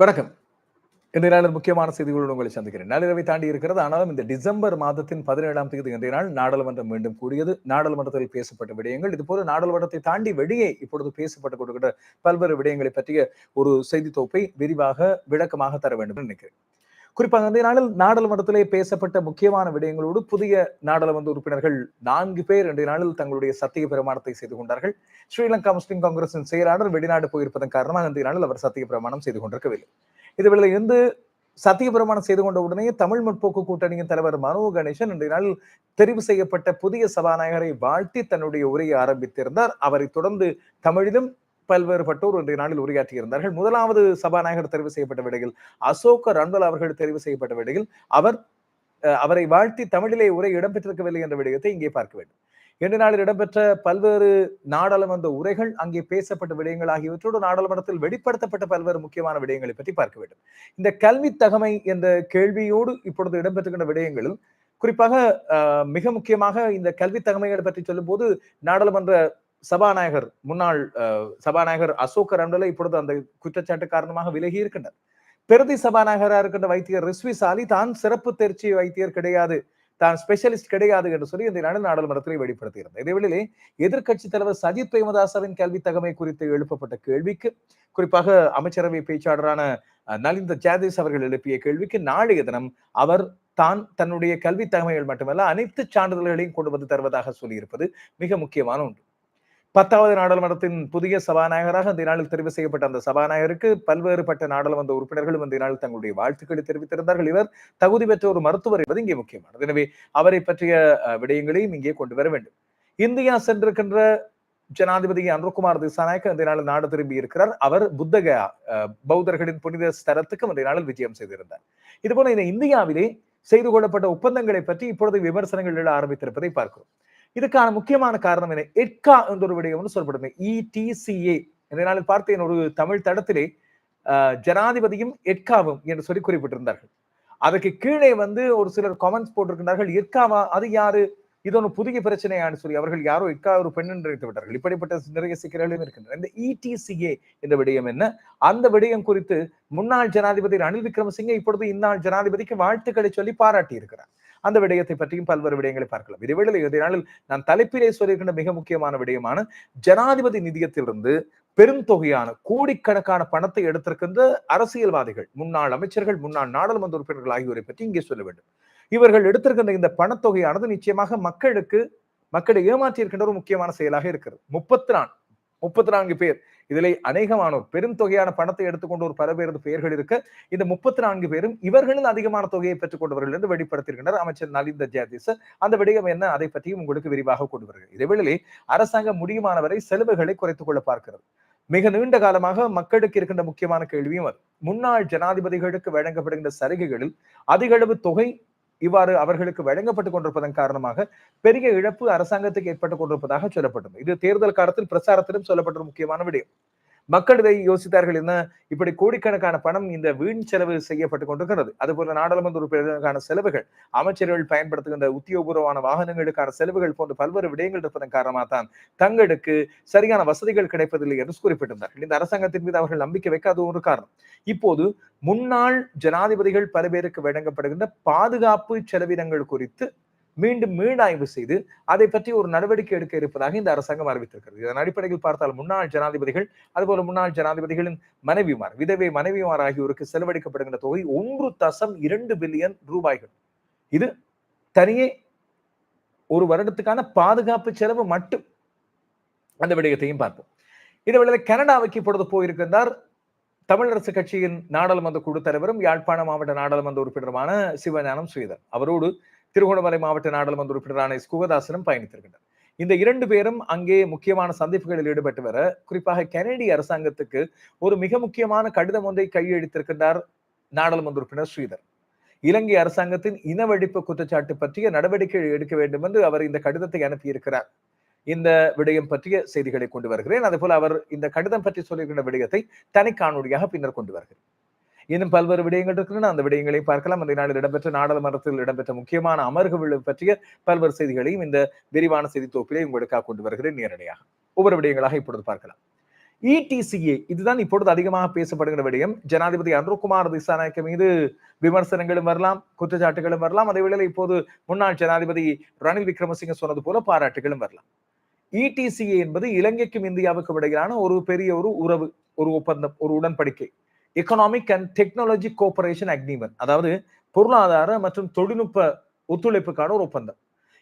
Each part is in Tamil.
வணக்கம். இன்றைய நாளில் முக்கியமான செய்திகளோடு உங்களை சந்திக்கிறேன். நள்ளிரவை தாண்டி இருக்கிறது. ஆனாலும் இந்த டிசம்பர் மாதத்தின் பதினேழாம் தேதி இன்றைய நாள் நாடாளுமன்றம் மீண்டும் கூடியது. நாடாளுமன்றத்தில் பேசப்பட்ட விடயங்கள் இதுபோல நாடாளுமன்றத்தை தாண்டி வெளியே இப்பொழுது பேசப்பட்டு கொடுக்கிற பல்வேறு விடயங்களை பற்றிய ஒரு செய்தி தொகுப்பை விரிவாக விளக்கமாக தர வேண்டும் என்று நினைக்கிறேன். குறிப்பாக அந்த நாளில் நாடாளுமன்றத்திலே பேசப்பட்ட முக்கியமான விடயங்களோடு புதிய நாடாளுமன்ற உறுப்பினர்கள் நான்கு பேர் இன்றைய நாளில் தங்களுடைய சத்திய பிரமாணத்தை செய்து கொண்டார்கள். ஸ்ரீலங்கா முஸ்லிம் காங்கிரசின் செயலாளர் வெளிநாடு போயிருப்பதன் காரணமாக இன்றைய நாளில் அவர் சத்திய பிரமாணம் செய்து கொண்டிருக்கவில்லை. இதுவேளை இருந்து சத்திய பிரமாணம் செய்து கொண்ட உடனே தமிழ் முற்போக்கு கூட்டணியின் தலைவர் மனோ கணேசன் இன்றைய நாளில் தெரிவு செய்யப்பட்ட புதிய சபாநாயகரை வாழ்த்தி தன்னுடைய உரையை ஆரம்பித்திருந்தார். அவரை தொடர்ந்து தமிழிலும் பல்வேறுபட்டோர் இன்றைய நாளில் உரையாற்றியிருந்தார்கள். முதலாவது சபாநாயகர் தெரிவு செய்யப்பட்ட விடையில் அசோக ரன்வல் அவர்கள் தெரிவு செய்யப்பட்ட விடையில் அவர் அவரை வாழ்த்தி தமிழிலே உரை இடம்பெற்றிருக்கவில்லை என்ற விடயத்தை இங்கே பார்க்க வேண்டும். இன்று நாளில் இடம்பெற்ற பல்வேறு நாடாளுமன்ற உரைகள் அங்கே பேசப்பட்ட விடயங்கள் ஆகியவற்றோடு நாடாளுமன்றத்தில் வெளிப்படுத்தப்பட்ட பல்வேறு முக்கியமான விடயங்களை பற்றி பார்க்க வேண்டும். இந்த கல்வி தகமை என்ற கேள்வியோடு இப்பொழுது இடம்பெற்றுகின்ற விடயங்களில் குறிப்பாக மிக முக்கியமாக இந்த கல்வி தகமைகளை பற்றி சொல்லும் போது நாடாளுமன்ற சபாநாயகர் முன்னாள் சபாநாயகர் அசோக் ரண்டல இப்பொழுது அந்த குற்றச்சாட்டு காரணமாக விலகி இருக்கின்றார். பிரதி சபாநாயகராக இருக்கின்ற வைத்தியர் ரிஸ்வி சாலி தான் சிறப்பு தேர்ச்சி வைத்தியர் கிடையாது தான் ஸ்பெஷலிஸ்ட் கிடையாது என்று சொல்லி இந்த நடு நாடாளுமன்றத்தில் வெளிப்படுத்தியிருந்தார். இதேவேளையிலே எதிர்கட்சி தலைவர் சஜித் பிரேமதாசவின் கல்வி தகமை குறித்து எழுப்பப்பட்ட கேள்விக்கு குறிப்பாக அமைச்சரவை பேச்சாளரான நலிந்த ஜாதேஸ் அவர்கள் எழுப்பிய கேள்விக்கு நாளைய தினம் அவர் தான் தன்னுடைய கல்வி தகமைகள் மட்டுமல்ல அனைத்து சான்றிதழ்களையும் கொண்டு வந்து தருவதாக சொல்லியிருப்பது மிக முக்கியமான ஒன்று. பத்தாவது நாடாளுமன்றத்தின் புதிய சபாநாயகராக இந்த நாளில் தெரிவு செய்யப்பட்ட அந்த சபாநாயகருக்கு பல்வேறுபட்ட நாடாளுமன்ற உறுப்பினர்களும் இந்த நாளில் தங்களுடைய வாழ்த்துக்களை தெரிவித்திருந்தார்கள். இவர் தகுதி பெற்ற ஒரு மருத்துவர் என்பது இங்கே முக்கியமானது. எனவே அவரை பற்றிய விடயங்களையும் இங்கே கொண்டு வர வேண்டும். இந்தியா சென்றிருக்கின்ற ஜனாதிபதி அனுகுமார் திசாநாயக்க இந்த நாளில் நாடு திரும்பி இருக்கிறார். அவர் புத்தகயா பௌத்தர்களின் புனித ஸ்தலத்துக்கு இந்த நாளில் விஜயம் செய்திருந்தார். இதுபோல இந்த இந்தியாவிலே செய்து கொள்ளப்பட்ட ஒப்பந்தங்களை பற்றி இப்பொழுது விமர்சனங்கள் எழ ஆரம்பித்திருப்பதை பார்க்கிறோம். இதுக்கான முக்கியமான காரணம் என்ன? எட்கா என்ற ஒரு விடயம் சொல்லப்படுது. இடிசிஏ என்ற நாளில் பார்த்தேன் ஒரு தமிழ் தடத்திலே ஜனாதிபதியும் எட்காவும் என்று சொல்லி குறிப்பிட்டிருந்தார்கள். அதற்கு கீழே வந்து ஒரு சிலர் கமெண்ட்ஸ் போட்டிருக்கின்றார்கள். எட்காவா அது யாரு? இது ஒன்று புதிய பிரச்சனையான்னு சொல்லி அவர்கள் யாரோ இக்கா ஒரு பெண் நினைத்து விட்டார்கள். இப்படிப்பட்ட நிறைய சிக்கல்களும் இருக்கின்றன. இந்த இடிசிஏ என்ற விடயம் என்ன? அந்த விடயம் குறித்து முன்னாள் ஜனாதிபதி ரணில் விக்ரமசிங்கே இப்பொழுது இந்நாள் ஜனாதிபதிக்கு வாழ்த்துக்களை சொல்லி பாராட்டி இருக்கிறார். அந்த விடயத்தை பற்றியும் பல்வேறு விடயங்களை பார்க்கலாம். இதுவேளை நாளில் நான் தலைப்பிலே சொல்லியிருக்கின்ற மிக முக்கியமான விடயமான ஜனாதிபதி நிதியத்திலிருந்து பெருந்தொகையான கோடிக்கணக்கான பணத்தை எடுத்திருக்கின்ற அரசியல்வாதிகள் முன்னாள் அமைச்சர்கள் முன்னாள் நாடாளுமன்ற உறுப்பினர்கள் ஆகியோரை பற்றி இங்கே சொல்ல வேண்டும். இவர்கள் எடுத்திருக்கின்ற இந்த பணத்தொகையானது நிச்சயமாக மக்களுக்கு மக்களை ஏமாற்றி இருக்கின்ற ஒரு முக்கியமான செயலாக இருக்கிறது. முப்பத்தி நான்கு முப்பத்தி நான்கு பேர். இதில் அநேகமானோர் பெரும் தொகையான பணத்தை எடுத்துக்கொண்டு ஒரு பல பேரது பெயர்கள் இருக்க இந்த முப்பத்தி நான்கு பேரும் இவர்களில் அதிகமான தொகையை பெற்றுக் கொண்டவர்கள் என்று வெளிப்படுத்தியிருக்கின்றனர் அமைச்சர் நலிந்த ஜெயதீஸ் அந்த விடயம் என்ன? அதை பற்றியும் உங்களுக்கு விரிவாக கொண்டு வருகிறது இதேவேளை அரசாங்கம் முடியுமானவரை செலவுகளை குறைத்துக் கொள்ள பார்க்கிறது. மிக நீண்ட காலமாக மக்களுக்கு இருக்கின்ற முக்கியமான கேள்வியும் அது. முன்னாள் ஜனாதிபதிகளுக்கு வழங்கப்படுகின்ற சலுகைகளில் அதிக அளவு தொகை இவ்வாறு அவர்களுக்கு வழங்கப்பட்டுக் கொண்டிருப்பதன் காரணமாக பெரிய இழப்பு அரசாங்கத்துக்கு ஏற்பட்டுக் கொண்டிருப்பதாக சொல்லப்பட்டது. இது தேர்தல் காலத்தில் பிரச்சாரத்திலும் சொல்லப்பட்ட முக்கியமான விடயம். மக்கள் இதை யோசித்தார்கள் என்ன? இப்படி கோடிக்கணக்கான பணம் இந்த வீண் செலவு செய்யப்பட்டுக் கொண்டிருக்கிறது. அதுபோல நாடாளுமன்ற உறுப்பினர்களுக்கான செலவுகள் அமைச்சர்கள் பயன்படுத்துகின்ற உத்தியோகபூர்வமான வாகனங்களுக்கான செலவுகள் போன்ற பல்வேறு விடயங்கள் இருப்பதன் காரணமாக தான் தங்களுக்கு சரியான வசதிகள் கிடைப்பதில்லை என்று குறிப்பிட்டிருந்தார்கள். இந்த அரசாங்கத்தின் மீது அவர்கள் நம்பிக்கை வைக்காத ஒரு காரணம். இப்போது முன்னாள் ஜனாதிபதிகள் பல பேருக்கு வழங்கப்படுகின்ற பாதுகாப்பு செலவினங்கள் குறித்து மீண்டும் மீளாய்வு செய்து அதை பற்றி ஒரு நடவடிக்கை எடுக்க இருப்பதாக இந்த அரசாங்கம் அறிவித்திருக்கிறது. இதன் அடிப்படையில் பார்த்தால் முன்னாள் ஜனாதிபதிகள் அதுபோல முன்னாள் ஜனாதிபதிகளின் மனைவிமார் விதவை மனைவிமார் ஆகியோருக்கு செலவழிக்கப்படுகின்ற தொகை ஒன்று தசம் இரண்டு பில்லியன் ரூபாய்கள். இது தனியே ஒரு வருடத்துக்கான பாதுகாப்பு செலவு மட்டும். அந்த விடயத்தையும் பார்ப்போம். இதை கனடாவுக்கு இப்பொழுது போயிருக்கின்றார் தமிழரசு கட்சியின் நாடாளுமன்ற குழு தலைவரும் யாழ்ப்பாண மாவட்ட நாடாளுமன்ற உறுப்பினருமான சிவஞானம் ஸ்ரீதர். அவரோடு திருகோணமலை மாவட்ட நாடாளுமன்ற உறுப்பினரான குகதாசனும் பயணித்திருக்கின்றனர். இந்த இரண்டு பேரும் அங்கே முக்கியமான சந்திப்புகளில் ஈடுபட்டு வர குறிப்பாக கனடிய அரசாங்கத்துக்கு ஒரு மிக முக்கியமான கடிதம் ஒன்றை கையெழுத்திருக்கின்றார் நாடாளுமன்ற உறுப்பினர் ஸ்ரீதர். இலங்கை அரசாங்கத்தின் இனவழிப்பு குற்றச்சாட்டு பற்றிய நடவடிக்கை எடுக்க வேண்டும் என்று அவர் இந்த கடிதத்தை அனுப்பியிருக்கிறார். இந்த விடயம் பற்றிய செய்திகளை கொண்டு வருகிறேன். அதே போல அவர் இந்த கடிதம் பற்றி சொல்லியிருக்கின்ற விடயத்தை தனி காணொலியாக பின்னர் கொண்டு வருகிறேன். இன்னும் பல்வேறு விடயங்கள் இருக்கின்றன. அந்த விடயங்களை பார்க்கலாம். அந்த நாளில் இடம்பெற்ற நாடாளுமன்றத்தில் இடம்பெற்ற முக்கியமான அமர்வுகள் பற்றிய பல்வேறு செய்திகளையும் இந்த விரிவான செய்தி தொகுப்பிலே உங்களுக்காக கொண்டு வருகிறேன் நேரடியாக. ஒவ்வொரு விடயங்களாக இப்பொழுது பார்க்கலாம். இடிசிஏ இதுதான் இப்பொழுது அதிகமாக பேசப்படுகிற விடயம். ஜனாதிபதி அன்ருகுமார் திசாநாயக்க மீது விமர்சனங்களும் வரலாம் குற்றச்சாட்டுகளும் வரலாம். அதே வேளையில் இப்போது முன்னாள் ஜனாதிபதி ரணில் விக்ரமசிங்க சொன்னது போல பாராட்டுகளும் வரலாம். இடிசிஏ என்பது இலங்கைக்கும் இந்தியாவுக்கும் இடையிலான ஒரு பெரிய ஒரு உறவு ஒரு ஒப்பந்தம் ஒரு உடன்படிக்கை. எக்கனாமிக் அண்ட் டெக்னாலஜி கோஆபரேஷன் அக்னிவன் அதாவது பொருளாதார மற்றும் தொழில்நுட்ப ஒத்துழைப்புக்கான ஒரு ஒப்பந்தம்.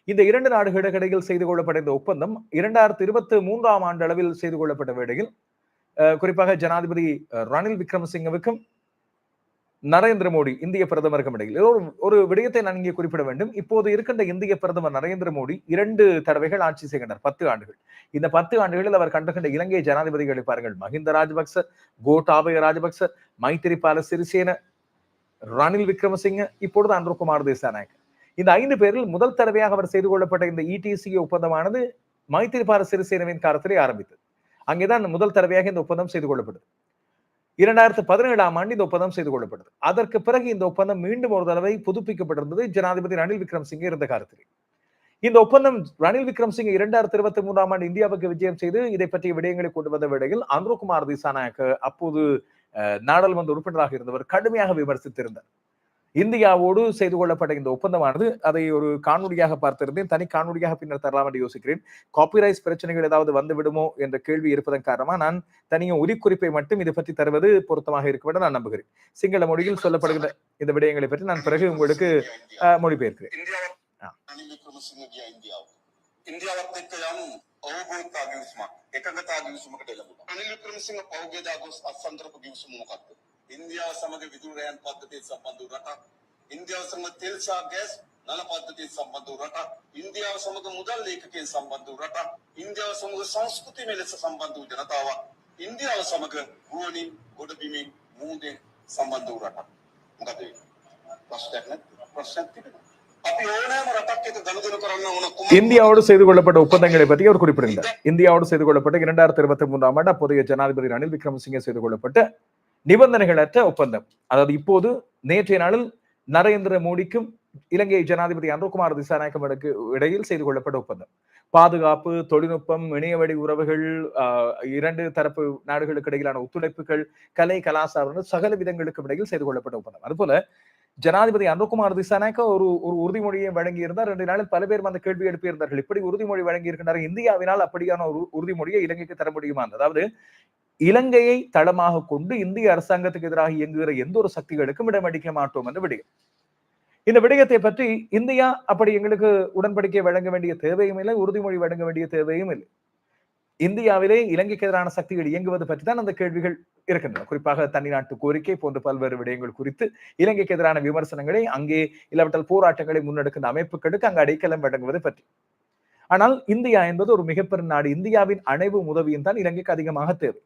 இந்த இரண்டு நாடுகளுக்கு இடையில் செய்து கொள்ளப்பட்ட இந்த ஒப்பந்தம் இரண்டாயிரத்தி இருபத்தி மூன்றாம் ஆண்டு அளவில் செய்து கொள்ளப்பட்ட வேளையில் குறிப்பாக ஜனாதிபதி ரணில் விக்ரமசிங்கவுக்கும் நரேந்திர மோடி இந்திய பிரதமருக்கும் இடையில். ஒரு ஒரு விடயத்தை நான் இங்கே குறிப்பிட வேண்டும். இப்போது இருக்கின்ற இந்திய பிரதமர் நரேந்திர மோடி இரண்டு தடவைகள் ஆட்சி செய்கின்றார் பத்து ஆண்டுகள். இந்த பத்து ஆண்டுகளில் அவர் கண்டுகின்ற இலங்கை ஜனாதிபதிகளை பாருங்கள். மஹிந்த ராஜபக்ச கோட்டாபய ராஜபக்ச மைத்திரிபால சிறிசேன ரணில் விக்ரமசிங்க இப்பொழுது அன்ருகுமார் தேசாநாயக் இந்த ஐந்து பேரில் முதல் தடவையாக அவர் செய்து கொள்ளப்பட்ட இந்த இடிசி ஒப்பந்தமானது மைத்திரிபால சிறிசேனவின் காலத்திலே ஆரம்பித்தது. அங்கேதான் முதல் தடவையாக இந்த ஒப்பந்தம் செய்து கொள்ளப்பட்டது. இரண்டாயிரத்து பதினேழாம் ஆண்டு இந்த ஒப்பந்தம் செய்து கொள்ளப்பட்டது. அதற்கு பிறகு இந்த ஒப்பந்தம் மீண்டும் ஒரு தடவை புதுப்பிக்கப்பட்டிருந்தது ஜனாதிபதி ரணில் விக்ரமசிங்கே இருந்த காலத்தில். இந்த ஒப்பந்தம் ரணில் விக்ரமசிங்கே இரண்டாயிரத்தி இருபத்தி மூன்றாம் ஆண்டு இந்தியாவுக்கு விஜயம் செய்து இதை பற்றிய விடயங்களை கொண்டு வந்த வேளையில் அன்ருகுமார் திசாநாயக்க அப்போது நாடாளுமன்ற உறுப்பினராக இருந்தவர் கடுமையாக விமர்சித்திருந்தார். இந்தியாவோடு செய்து கொள்ளப்பட்ட இந்த ஒப்பந்தமானது அதை ஒரு காணொலியாக பார்த்திருந்தேன் தனி காணொலியாக பின்னர் தரலாம் என்று யோசிக்கிறேன் காப்பிரைட்ஸ் பிரச்சனைகள் ஏதாவது வந்து விடுமோ என்ற கேள்வி இருப்பதன் காரணமா நான் தனியும் ஒலிக்குறிப்பை மட்டும் இது பற்றி தருவது பொருத்தமாக இருக்கும் என்று நான் நம்புகிறேன் சிங்கள மொழியில் சொல்லப்படுகிற இந்த விடயங்களை பற்றி நான் பிறகு உங்களுக்கு அஹ், மொழிபெயர்க்கிறேன் ඉන්දියාව ආ. රනිල් වික්‍රමසිංහ ගියා ඉන්දියාව. ඉන්දියාවත් එක්ක යම් අවබෝධතා ගිවිසුමක් එකඟතා ගිවිසුමකට එළඹුණා. රනිල් වික්‍රමසිංහ පෞද්ගලික ගොස් අත්සන්තරප ගිවිසුම මොකක්ද? ඉන්දියාව සමග විදුලි රෑන් පද්ධතිය සම්බන්ධ වූ රටක්. ඉන්දියාව සමග තෙල් සහ ගෑස් නල පද්ධතිය සම්බන්ධ වූ රටක්. ඉන්දියාව සමග මුදල් ලේඛකයන් සම්බන්ධ වූ රටක්. ඉන්දියාව සමග සංස්කෘතිය මෙලෙස සම්බන්ධ වූ ජනතාවක්. ඉන්දියාව සමග ගුවනින් ගොඩබිමින් මූදෙන් සම්බන්ධ වූ රටක්. මොකද වෙන්නේ? ප්‍රශ්නයක් නැද්ද? ප්‍රශ්නයක් තිබෙනවා. අපි ඕනෑම රටක් එක්ක ගනුදෙනු කරන්න ඕන කුමක් இந்தியாவோடு செய்து கொள்ளப்பட்ட ஒப்பந்தங்களை பற்றி அவர் குறிப்பிடுகிறார் இந்தியாவோடு செய்து கொள்ளப்பட்ட இரண்டாயிரத்தி இருபத்தி மூன்றாம் ஆண்டு அப்போதைய ஜனாதிபதி ரணில் விக்ரமசிங்கே செய்து கொள்ளப்பட்ட நிபந்தனைகளற்ற ஒப்பந்தம். அதாவது இப்போது நேற்றைய நாளில் நரேந்திர மோடிக்கும் இலங்கை ஜனாதிபதி அனுகுமார் திசாநாயக்கம் இடையில் செய்து கொள்ளப்பட்ட ஒப்பந்தம். பாதுகாப்பு தொழில்நுட்பம் இணையவழி உறவுகள் ஆஹ், இரண்டு தரப்பு நாடுகளுக்கு இடையிலான ஒத்துழைப்புகள் கலை கலாச்சாரம் சகல விதங்களுக்கும் இடையில் செய்து கொள்ளப்பட்ட ஒப்பந்தம். அதுபோல ஜனாதிபதி அனுகுமார் திசாநாயக்க ஒரு ஒரு உறுதிமொழியை வழங்கியிருந்தார். ரெண்டு நாளில் பல பேர் அந்த கேள்வி எழுப்பியிருந்தார்கள். இப்படி உறுதிமொழி வழங்கியிருக்கிறார் இந்தியாவினால் அப்படியான ஒரு உறுதிமொழியை இலங்கைக்கு தர முடியுமா? அதாவது இலங்கையை தளமாக கொண்டு இந்திய அரசாங்கத்துக்கு எதிராக இயங்குகிற எந்த ஒரு சக்திகளுக்கும் இடமளிக்க மாட்டோம் என்று விடயம். இந்த விடயத்தை பற்றி இந்தியா அப்படி எங்களுக்கு உடன்படிக்கை வழங்க வேண்டிய தேவையும் இல்லை உறுதிமொழி வழங்க வேண்டிய தேவையும் இல்லை. இந்தியாவிலே இலங்கைக்கு எதிரான சக்திகள் இயங்குவது பற்றி தான் அந்த கேள்விகள் இருக்கின்றன. குறிப்பாக தனிநாட்டு கோரிக்கை போன்ற பல்வேறு விடயங்கள் குறித்து இலங்கைக்கு எதிரான விமர்சனங்களை அங்கே இல்லாவிட்டால் போராட்டங்களை முன்னெடுக்கின்ற அமைப்புகளுக்கு அங்கு அடைக்கலம் வழங்குவது பற்றி. ஆனால் இந்தியா என்பது ஒரு மிகப்பெரும் நாடு. இந்தியாவின் அனைவு உதவியும் தான் இலங்கைக்கு அதிகமாக தேவை.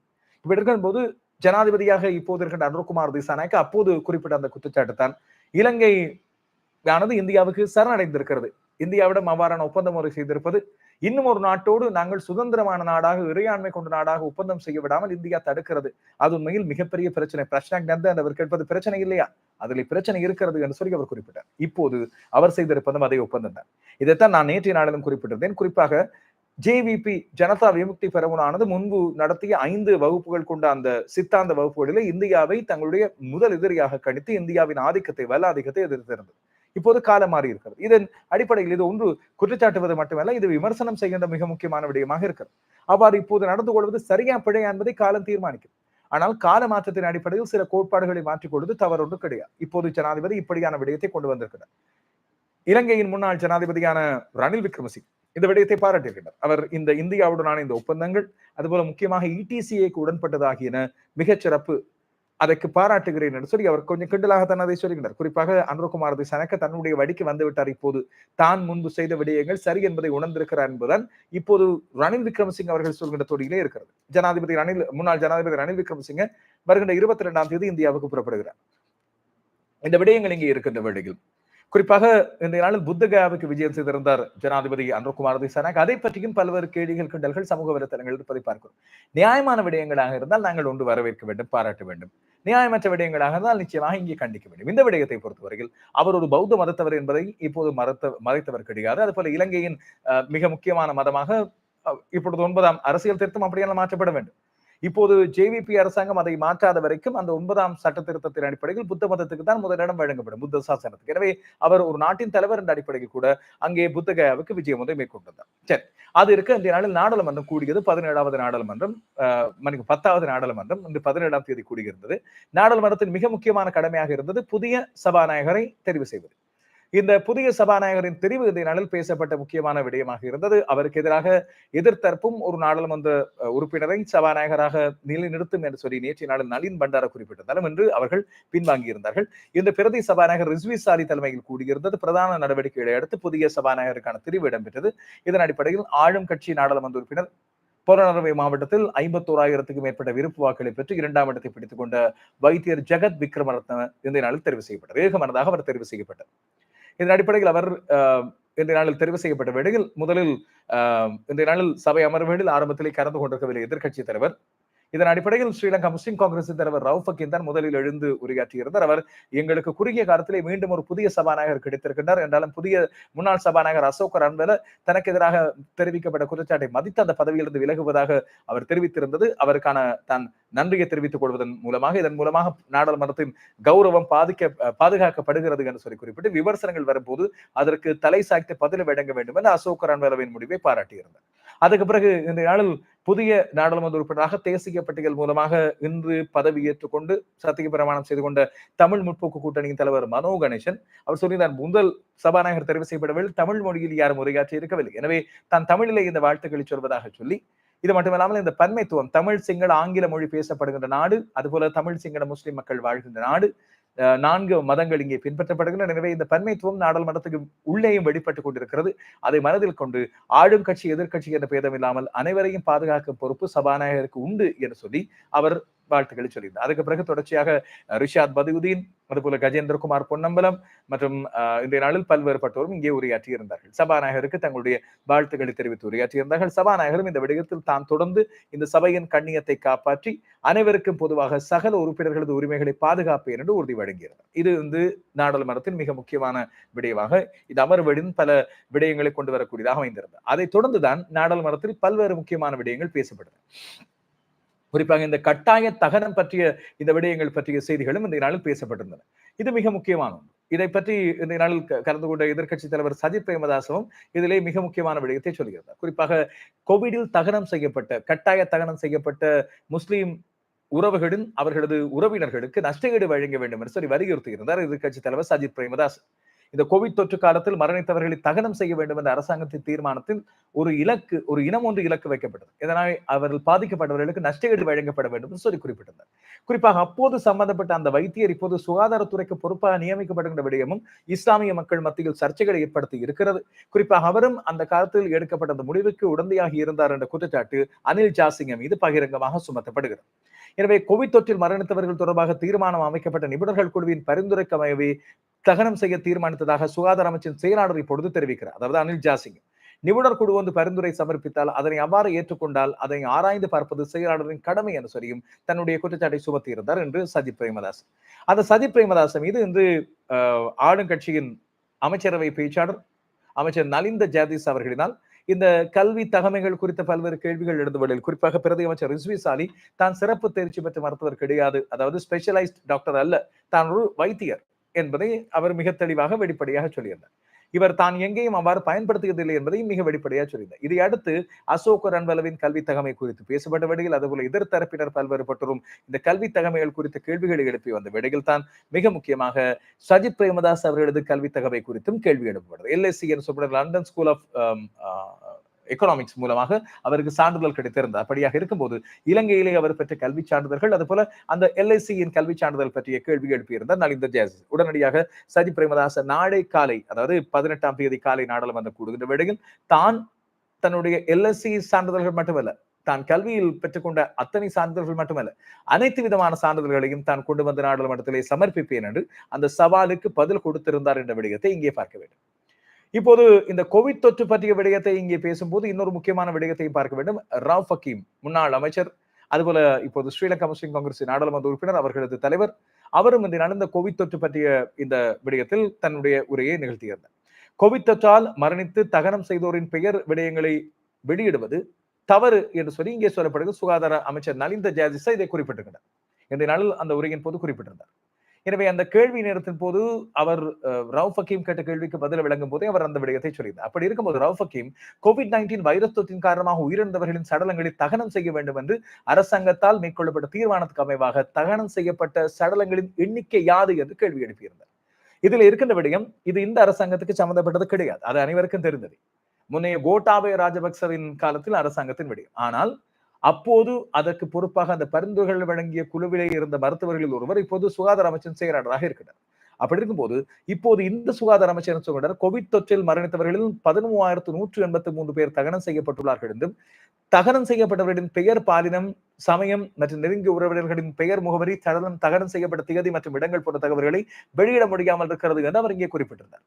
இப்படி இருக்கும்போது ஜனாதிபதியாக இப்போது இருக்கின்ற அனுர்குமார் திசாநாயக்க அப்போது குறிப்பிட்ட அந்த குற்றச்சாட்டு தான் இலங்கை ஆனது இந்தியாவுக்கு சரணடைந்திருக்கிறது. இந்தியாவிடம் அவ்வாறான ஒப்பந்தம் முறை செய்திருப்பது இன்னும் ஒரு நாட்டோடு நாங்கள் சுதந்திரமான நாடாக இறையாண்மை கொண்ட நாடாக ஒப்பந்தம் செய்ய விடாமல் இந்தியா தடுக்கிறது. அது உண்மையில் மிகப்பெரிய பிரச்சனை. பிரச்சனை அவர் கேட்பது பிரச்சனை இல்லையா? அதில் பிரச்சனை இருக்கிறது என்று சொல்லி அவர் குறிப்பிட்டார். இப்போது அவர் செய்திருப்பதும் அதே ஒப்பந்தம் தான். இதைத்தான் நான் நேற்றைய நாளிலும் குறிப்பிட்டிருந்தேன். குறிப்பாக ஜேவிபி ஜனதா விமுக்தி பெரமுனானது முன்பு நடத்திய ஐந்து வகுப்புகள் கொண்ட அந்த சித்தாந்த வகுப்புகளிலே இந்தியாவை தங்களுடைய முதல் எதிரியாக கணித்து இந்தியாவின் ஆதிக்கத்தை வல்லாதிக்கத்தை எதிர்த்திருந்தது. இப்போது காலம் மாறி இருக்கிறது இதன் அடிப்படையில் இது ஒன்று குற்றச்சாட்டுவது மட்டுமல்ல இது விமர்சனம் செய்கின்ற மிக முக்கியமான விடயமாக இருக்கிறது. அவ்வாறு இப்போது நடந்து கொள்வது சரியா பிழையா என்பதை காலம் தீர்மானிக்கும் ஆனால் கால மாற்றத்தின் அடிப்படையில் சில கோட்பாடுகளை மாற்றிக் கொள்வது தவறொன்று கிடையாது. இப்போது ஜனாதிபதி இப்படியான விடயத்தை கொண்டு வந்திருக்கிறார். இலங்கையின் முன்னாள் ஜனாதிபதியான ரணில் விக்ரமசிங் இந்த விடயத்தை பாராட்டியிருக்கிறார். அவர் இந்த இந்தியாவுடனான இந்த ஒப்பந்தங்கள் அதுபோல முக்கியமாக இடிசிஏக்கு உடன்பட்டதாகியன மிகச்சிறப்பு அதற்கு பாராட்டுகிறேன் என்று சொல்லி அவர் கொஞ்சம் கிண்டலாகத்தான் அதை சொல்கிறார். குறிப்பாக அனுரகுமார் சனக்க தன்னுடைய வடிக்கு வந்து விட்டார். இப்போது தான் முன்பு செய்த விடயங்கள் சரி என்பதை உணர்ந்திருக்கிறார் என்பதுதான் இப்போது ரணில் விக்ரமசிங் அவர்கள் சொல்கின்ற தொழிலே இருக்கிறது. ஜனாதிபதி ரணில் முன்னாள் ஜனாதிபதி ரணில் விக்ரமசிங்க வருகின்ற இருபத்தி ரெண்டாம் தேதி இந்தியாவுக்கு புறப்படுகிறார். இந்த விடயங்கள் இங்கே இருக்கின்ற வேளையில் குறிப்பாக இந்த நாளில் புத்தகயாவுக்கு விஜயம் செய்திருந்தார் ஜனாதிபதி அனுகுமார் திசானாக் அதை பற்றியும் பல்வேறு கேள்விகள் கிண்டல்கள் சமூக வலைத்தளங்கள் இருப்பதை பார்க்கிறோம் நியாயமான விடயங்களாக இருந்தால் நாங்கள் ஒன்று வரவேற்க வேண்டும் பாராட்ட வேண்டும். நியாயமற்ற விடயங்களாக இருந்தால் நிச்சயமாக இங்கே கண்டிக்க வேண்டும். இந்த விடயத்தை பொறுத்தவரையில் அவர் ஒரு பௌத்த மதத்தவர் என்பதை இப்போது மறத்த மறைத்தவர் கிடையாது. அதுபோல இலங்கையின் மிக முக்கியமான மதமாக இப்பொழுது ஒன்பதாம் அரசியல் திருத்தம் அப்படியெல்லாம் மாற்றப்பட வேண்டும். இப்போது ஜேவிபி அரசாங்கம் அதை மாற்றாத வரைக்கும் அந்த ஒன்பதாம் சட்ட திருத்தத்தின் அடிப்படையில் புத்த மதத்துக்கு தான் முதலிடம் வழங்கப்படும் புத்த சாசனத்துக்கு. எனவே அவர் ஒரு நாட்டின் தலைவர் என்ற அடிப்படையில் கூட அங்கே புத்தகயாவுக்கு விஜயம் வந்து மேற்கொண்டிருந்தார். சரி அது இருக்க இந்த நாளில் நாடாளுமன்றம் கூடியது பதினேழாவது நாடாளுமன்றம் மணிக்கு மன்னிக்கு பத்தாவது நாடாளுமன்றம் இன்று பதினேழாம் தேதி கூடியிருந்தது. நாடாளுமன்றத்தின் மிக முக்கியமான கடமையாக இருந்தது புதிய சபாநாயகரை தெரிவு செய்வது. இந்த புதிய சபாநாயகரின் தெரிவு இந்த நாளில் பேசப்பட்ட முக்கியமான விடயமாக இருந்தது. அவருக்கு எதிராக எதிர்த்தரப்பும் ஒரு நாடாளுமன்ற உறுப்பினரை சபாநாயகராக நிலைநிறுத்தும் என்று சொல்லி நேற்றைய நாளில் நளின் பண்டார குறிப்பிட்டிருந்தாலும் என்று அவர்கள் பின்வாங்கி இருந்தார்கள். இந்த பிரதி சபாநாயகர் ரிஸ்வி சாலி தலைமையில் கூடியிருந்தது. பிரதான நடவடிக்கைகளை அடுத்து புதிய சபாநாயகருக்கான தெரிவு இடம்பெற்றது. இதன் அடிப்படையில் ஆளும் கட்சி நாடாளுமன்ற உறுப்பினர் புறநறுவை மாவட்டத்தில் ஐம்பத்தோராயிரத்துக்கும் மேற்பட்ட விருப்பு வாக்களை பெற்று இரண்டாம் இடத்தை பிடித்துக் கொண்ட வைத்தியர் ஜெகத் விக்ரமரத்ன இந்த நாளில் தெரிவு செய்யப்பட்டார் வேகமனதாக அவர் தெரிவு செய்யப்பட்டார். இதன் அடிப்படையில் அவர் இன்றைய நாளில் தெரிவு செய்யப்பட்ட வேளையில் முதலில் அஹ், இன்றைய நாளில் சபை அமர்வுகளில் ஆரம்பத்திலே கலந்து கொண்டிருக்கவில்லை எதிர்க்கட்சி தலைவர். இதன் அடிப்படையில் ஸ்ரீலங்கா முஸ்லிம் காங்கிரஸ் தலைவர் ரவுஃப் தான் முதலில் எழுந்து உரையாற்றியிருந்தார். அவர் எங்களுக்கு குறுகிய காலத்திலே மீண்டும் ஒரு புதிய சபாநாயகர் கிடைத்திருக்கின்றார். என்றாலும் புதிய முன்னாள் சபாநாயகர் அசோக் ரன்வல தனக்கு எதிராக தெரிவிக்கப்பட்ட குற்றச்சாட்டை மதித்து அந்த பதவியிலிருந்து விலகுவதாக அவர் தெரிவித்திருந்தது. அவருக்கான தான் நன்றியை தெரிவித்துக் கொள்வதன் மூலமாக இதன் மூலமாக நாடாளுமன்றத்தின் கௌரவம் பாதிக்க பாதுகாக்கப்படுகிறது என்று சொல்லி குறிப்பிட்டு விமர்சனங்கள் வரும்போது அதற்கு தலை சாய்த்து பதில் வழங்க வேண்டும் என அசோக் ரன்வலவின் முடிவை பாராட்டியிருந்தார். அதுக்கு பிறகு இந்த நாளில் புதிய நாடாளுமன்ற உறுப்பினராக தேசிய பட்டியல் மூலமாக இன்று பதவியேற்றுக் கொண்டு சத்திய பிரமாணம் செய்து கொண்ட தமிழ் முற்போக்கு கூட்டணியின் தலைவர் மனோ கணேசன். அவர் சொல்லினார் முதல் சபாநாயகர் தெரிவு செய்யப்படவில்லை தமிழ் மொழியில் யாரும் உரையாற்றி இருக்கவில்லை. எனவே தான் தமிழிலே இந்த வாழ்த்துக்களை சொல்வதாக சொல்லி இது மட்டுமல்லாமல் இந்த பன்மைத்துவம் தமிழ் சிங்கள ஆங்கில மொழி பேசப்படுகின்ற நாடு அதுபோல தமிழ் சிங்கள முஸ்லிம் மக்கள் வாழ்கின்ற நாடு நான்கு மதங்கள் இங்கே பின்பற்றப்படுகின்றன. எனவே இந்த பன்மைத்துவம் நாடாளுமன்றத்துக்கு உள்ளேயும் வெளிப்பட்டுக் கொண்டிருக்கிறது. அதை மனதில் கொண்டு ஆளும் கட்சி எதிர்க்கட்சி என்ற பேதம் இல்லாமல் அனைவரையும் பாதுகாக்கும் பொறுப்பு சபாநாயகருக்கு உண்டு என்று சொல்லி அவர் வாழ்த்துக்களை சொல்லியிருந்தார் அதுக்கு பிறகு தொடர்ச்சியாக ரிஷாத் பதியுதீன் அதுபோல கஜேந்திரகுமார் பொன்னம்பலம் மற்றும் அஹ், இன்றைய நாளில் பல்வேறுபட்டோரும் இங்கே உரையாற்றி இருந்தார்கள் சபாநாயகருக்கு தங்களுடைய வாழ்த்துக்களை தெரிவித்து உரையாற்றியிருந்தார்கள். சபாநாயகரும் இந்த விடயத்தில் தான் தொடர்ந்து இந்த சபையின் கண்ணியத்தை காப்பாற்றி அனைவருக்கும் பொதுவாக சகல உறுப்பினர்களது உரிமைகளை பாதுகாப்பேன் என்று உறுதி வழங்கியிருந்தார். இது வந்து நாடாளுமன்றத்தின் மிக முக்கியமான விடயமாக இது அமர்வுகளின் பல விடயங்களை கொண்டு வரக்கூடியதாக அமைந்திருந்தது. அதைத் தொடர்ந்துதான் நாடாளுமன்றத்தில் பல்வேறு முக்கியமான விடயங்கள் பேசப்பட்டது குறிப்பாக இந்த கட்டாய தகனம் பற்றிய இந்த விடயங்கள் பற்றிய செய்திகளும் இந்த நாளில் பேசப்பட்டிருந்தன. இது மிக முக்கியமான ஒன்று. இதை பற்றி இந்த நாளில் கலந்து கொண்ட எதிர்க்கட்சி தலைவர் சஜித் பிரேமதாசவும் இதிலே மிக முக்கியமான விடயத்தை சொல்கிறார் குறிப்பாக கோவிடில் தகனம் செய்யப்பட்ட கட்டாய தகனம் செய்யப்பட்ட முஸ்லீம் உறவுகளின் அவர்களது உறவினர்களுக்கு நஷ்டஈடு வழங்க வேண்டும் என்று சொல்லி வலியுறுத்தியிருந்தார் எதிர்க்கட்சி தலைவர் சஜித் பிரேமதாஸ். இந்த கோவிட் தொற்று காலத்தில் மரணித்தவர்களை தகனம் செய்ய வேண்டும் என்ற அரசாங்கத்தின் தீர்மானத்தில் ஒரு இலக்கு ஒரு இனம் ஒன்று இலக்கு வைக்கப்பட்டது. இதனால் அவர்கள் பாதிக்கப்பட்டவர்களுக்கு நஷ்டஈடு வழங்கப்பட வேண்டும் என்று சொல்லி குறிப்பிட்டிருந்தார். குறிப்பாக அப்போது சம்பந்தப்பட்ட அந்த வைத்தியர் இப்போது சுகாதாரத்துறைக்கு பொறுப்பாக நியமிக்கப்படுகின்ற விடயமும் இஸ்லாமிய மக்கள் மத்தியில் சர்ச்சைகளை ஏற்படுத்தி இருக்கிறது. குறிப்பாக அவரும் அந்த காலத்தில் எடுக்கப்பட்ட அந்த முடிவுக்கு உடந்தையாகி இருந்தார் என்ற குற்றச்சாட்டு அனில் ஜாசிங்க மீது பகிரங்கமாக சுமத்தப்படுகிறது. எனவே கோவிட் தொற்றில் மரணித்தவர்கள் தொடர்பாக தீர்மானம் அமைக்கப்பட்ட நிபுணர்கள் குழுவின் பரிந்துரைக்கமையவே தகனம் செய்ய தீர்மானித்ததாக சுகாதார அமைச்சின் செயலாளர் இப்பொழுது தெரிவிக்கிறார். அதாவது அனில் ஜாசிங் நிபுணர் குழு வந்து பரிந்துரை சமர்ப்பித்தால் அதனை அவ்வாறு ஏற்றுக்கொண்டால் அதை ஆராய்ந்து பார்ப்பது செயலாளரின் கடமை என சொல்லியும் தன்னுடைய குற்றச்சாட்டை சுமத்தியிருந்தார் என்று சஜித் பிரேமதாஸ் அந்த சஜித் பிரேமதாஸ் மீது இன்று ஆஹ், ஆளுங்கட்சியின் அமைச்சரவை பேச்சாளர் அமைச்சர் நலிந்த ஜாதிஸ் அவர்களினால் இந்த கல்வி தகமைகள் குறித்த பல்வேறு கேள்விகள் எழுந்துவதில் குறிப்பாக பிரதி அமைச்சர் ரிஸ்வி சாலி தான் சிறப்பு தேர்ச்சி பெற்ற மருத்துவர் கிடையாது. அதாவது ஸ்பெஷலைஸ்ட் டாக்டர் அல்ல. தான் ஒரு வைத்தியர். என்பதை அவர் மிக தெளிவாக வெளிப்படையாக சொல்லியிருந்தார். இவர் தான் எங்கேயும் அவ்வாறு பயன்படுத்துவதில்லை என்பதையும் மிக வெளிப்படையாக சொல்லியிருந்தார். இதை அடுத்து அசோக் ரன்வலவின் கல்வி தகமை குறித்து பேசப்பட்ட வேளையில் அதுபோல எதிர் தரப்பினர் பல்வேறுபட்டோரும் இந்த கல்வி தகமைகள் குறித்த கேள்விகளை எழுப்பி வந்த வேடையில் தான் மிக முக்கியமாக சஜித் பிரேமதாஸ் அவர்களது கல்வி தகமை குறித்தும் கேள்வி எழுப்பப்படுது எல்எஸ்சி என்று சொல்லப்படுற லண்டன் ஸ்கூல் ஆஃப் எக்கனாமிக்ஸ் மூலமாக அவருக்கு சான்றிதழ் கிடைத்திருந்தது அப்படியாக இருக்கும்போது இலங்கையிலே அவர் பெற்ற கல்வி சான்றிதழ்கள் அதுபோல அந்த எல்ஐசியின் கல்வி சான்றிதழ் பற்றிய கேள்வி எழுப்பியிருந்தார் நலிந்த ஜாஸ் உடனடியாக சஜி பிரேமதாச நாளை காலை அதாவது பதினெட்டாம் தேதி காலை நாடாளுமன்ற கூடுகின்ற வேளையில் தான் தன்னுடைய எல்எஸ்சி சான்றிதழ்கள் மட்டுமல்ல தான் கல்வியில் பெற்றுக்கொண்ட அத்தனை சான்றிதழ்கள் மட்டுமல்ல அனைத்து விதமான சான்றிதழ்களையும் தான் கொண்டு வந்த நாடாளுமன்றத்திலே சமர்ப்பிப்பேன் என்று அந்த சவாலுக்கு பதில் கொடுத்திருந்தார் என்ற விடயத்தை இங்கே பார்க்க வேண்டும். இப்போது இந்த கோவிட் தொற்று பற்றிய விடயத்தை இங்கே பேசும்போது இன்னொரு முக்கியமான விடயத்தையும் பார்க்க வேண்டும். ராவ் ஃபக்கீம் முன்னாள் அமைச்சர் அதுபோல இப்போது ஸ்ரீலங்கா முஸ்லிம் காங்கிரஸ் நாடாளுமன்ற உறுப்பினர் அவர்களது தலைவர் அவரும் இந்த நடந்த கோவிட் தொற்று பற்றிய இந்த விடயத்தில் தன்னுடைய உரையை நிகழ்த்தியிருந்தார். கோவிட் தொற்றால் மரணித்து தகனம் செய்தோரின் பெயர் விடயங்களை வெளியிடுவது தவறு என்று சொல்லி இங்கே சொல்லப்படுகிறது சுகாதார அமைச்சர் நலிந்த ஜாதிசா இதை குறிப்பிட்டிருக்கிறார். இந்த நாளில் அந்த உரையின் போது குறிப்பிட்டிருந்தார். எனவே அந்த கேள்வி நேரத்தின் போது அவர் ரவுஃப் ஹக்கீம் கேட்ட கேள்விக்கு பதில் விளங்கும் போதே அவர் அந்த விடயத்தை சொல்லியிருந்தார். அப்படி இருக்கும்போது Rauff Hakeem COVID nineteen virus தொற்றின் காரணமாக உயிரிழந்தவர்களின் சடலங்களை தகனம் செய்ய வேண்டும் என்று அரசாங்கத்தால் மேற்கொள்ளப்பட்ட தீர்மானத்துக்கு அமைவாக தகனம் செய்யப்பட்ட சடலங்களின் எண்ணிக்கை யாது என்று கேள்வி எழுப்பியிருந்தார். இதுல இருக்கின்ற விடயம் இது இந்த அரசாங்கத்துக்கு சம்பந்தப்பட்டது கிடையாது. அது அனைவருக்கும் தெரிந்தது. முன்னைய கோட்டாபய ராஜபக்சவின் காலத்தில் அரசாங்கத்தின் விடயம். ஆனால் அப்போது அதற்கு பொறுப்பாக அந்த பரிந்துரைகள் வழங்கிய குழுவிலே இருந்த மருத்துவர்களில் ஒருவர் இப்போது சுகாதார அமைச்சர் செயலாளராக இருக்கிறார். அப்படி இருக்கும்போது இப்போது இந்த சுகாதார அமைச்சர் சொல்கிறார்? கோவிட் தொற்றில் மரணித்தவர்களில் பதிமூவாயிரத்து நூற்று எண்பத்தி மூன்று பேர் தகனம் செய்யப்பட்டுள்ளார்கள் என்றும் தகனம் செய்யப்பட்டவர்களின் பெயர் பாலினம் சமயம் மற்றும் நெருங்கிய உறவினர்களின் பெயர் முகவரி சடலம் தகனம் செய்யப்பட்ட திகதி மற்றும் இடங்கள் போன்ற தகவல்களை வெளியிட முடியாமல் இருக்கிறது என்று அவர் இங்கே குறிப்பிட்டிருந்தார்.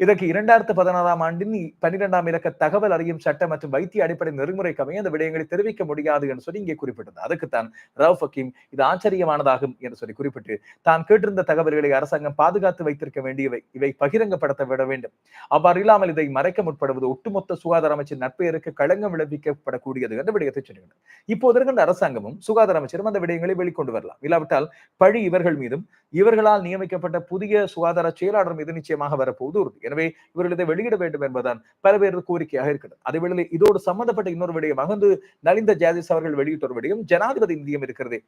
இதற்கு இரண்டாயிரத்து பதினாறாம் ஆண்டின் பன்னிரெண்டாம் இலக்க தகவல் அறியும் சட்ட மற்றும் வைத்திய அடிப்படை நெறிமுறைக்கமைய அந்த விடயங்களை தெரிவிக்க முடியாது என்று சொல்லி இங்கே குறிப்பிட்டது அதுக்குத்தான் ரவ் ஹக்கீம் இது ஆச்சரியமானதாகும் என்று சொல்லி குறிப்பிட்டு தான் கேட்டிருந்த தகவல்களை அரசாங்கம் பாதுகாத்து வைத்திருக்க வேண்டியவை இவை பகிரங்கப்படுத்த விட வேண்டும். அவ்வாறு இல்லாமல் இதை மறைக்க முற்படுவது ஒட்டுமொத்த சுகாதார அமைச்சின் நட்பெயருக்கு களங்கம் விளைவிக்கப்படக்கூடியது என்ற விடயத்தை சொல்லுகிறது இப்போது இருக்கின்ற அரசாங்கமும் சுகாதார அமைச்சரும் அந்த விடயங்களை வெளிக்கொண்டு வரலாம். இல்லாவிட்டால் பழி இவர்கள் மீதும் இவர்களால் நியமிக்கப்பட்ட புதிய சுகாதார செயலாளர் மீது நிச்சயமாக வரப்போவது உறுதி. எனவே இவர்கள் இதை வெளியிட வேண்டும் என்பதுதான் பல பேரது கோரிக்கையாக இருக்கிறது அதே வேளையில் இதோடு சம்பந்தப்பட்ட இன்னொரு விடயம் வந்து நலிந்த ஜாதிஸ் அவர்கள் வெளியிட்ட ஒரு விடயம் ஜனாதிபதி நிதியம் இருக்கிறது.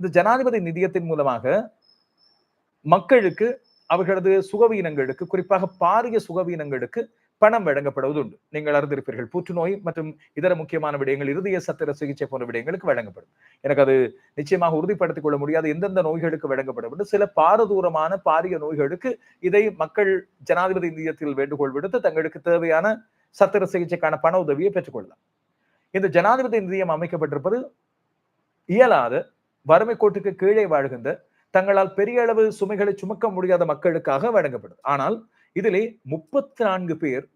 இந்த ஜனாதிபதி நிதியத்தின் மூலமாக மக்களுக்கு அவர்களது சுகவீனங்களுக்கு குறிப்பாக பாரிய சுகவீனங்களுக்கு பணம் வழங்கப்படுவது உண்டு நீங்கள் அறிந்திருப்பீர்கள். புற்றுநோய் மற்றும் இதர முக்கியமான விடயங்கள் இருதய சத்திர சிகிச்சை போன்ற விடயங்களுக்கு வழங்கப்படும். எனக்கு அது நிச்சயமாக உறுதிப்படுத்திக் கொள்ள முடியாது. எந்தெந்த நோய்களுக்கு வழங்கப்படும் என்று சில பாரதூரமான பாரிய நோய்களுக்கு இதை மக்கள் ஜனாதிபதி நிதியத்தில் வேண்டுகோள் விடுத்து தங்களுக்கு தேவையான சத்திர சிகிச்சைக்கான பண உதவியை பெற்றுக்கொள்ளலாம் இந்த ஜனாதிபதி நிதியம் அமைக்கப்பட்டிருப்பது இயலாத வறுமை கோட்டுக்கு கீழே வாழ்கின்ற தங்களால் பெரிய அளவு சுமைகளை சுமக்க முடியாத மக்களுக்காக வழங்கப்படுது. ஆனால் இதிலே முப்பத்தி நான்கு பேர்